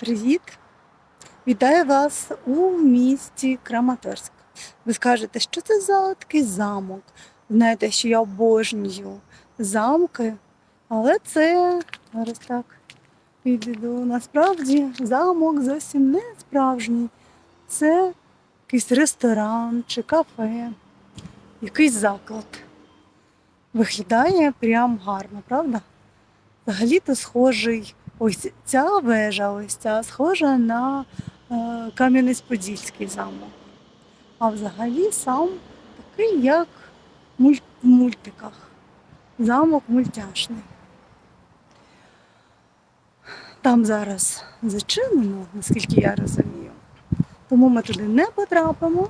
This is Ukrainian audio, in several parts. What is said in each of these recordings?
Привіт! Вітаю вас у місті Краматорськ. Ви скажете, що це за такий замок? Знаєте, що я обожнюю замки, але це зараз так відійду. Насправді замок зовсім не справжній. Це якийсь ресторан чи кафе, якийсь заклад. Виглядає прям гарно, правда? Взагалі-то схожий. Ось ця вежа, ось ця схожа на е, Кам'янець-Подільський замок. А взагалі сам такий, як в мультиках. Замок мультяшний. Там зараз зачинено, наскільки я розумію. Тому ми туди не потрапимо.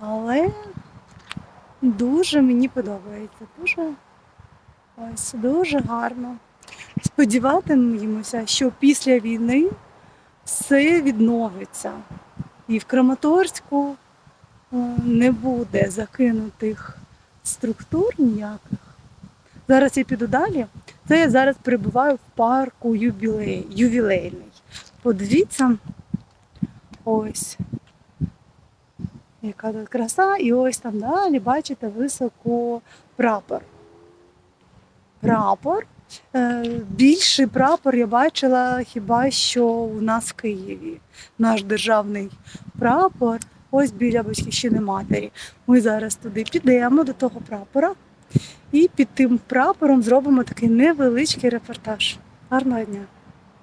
Але дуже мені подобається. Дуже ось дуже гарно. Сподіватимемося, що після війни все відновиться. І в Краматорську е, не буде закинутих структур ніяких. Зараз я піду далі. Це я зараз перебуваю в парку юбілей, ювілейний. Подивіться, ось. Яка тут краса, і ось там далі, бачите, високо прапор. Прапор. Е, Більший прапор я бачила хіба що у нас в Києві. Наш державний прапор, ось біля батьківщини матері. Ми зараз туди підемо до того прапора і під тим прапором зробимо такий невеличкий репортаж. Гарного дня!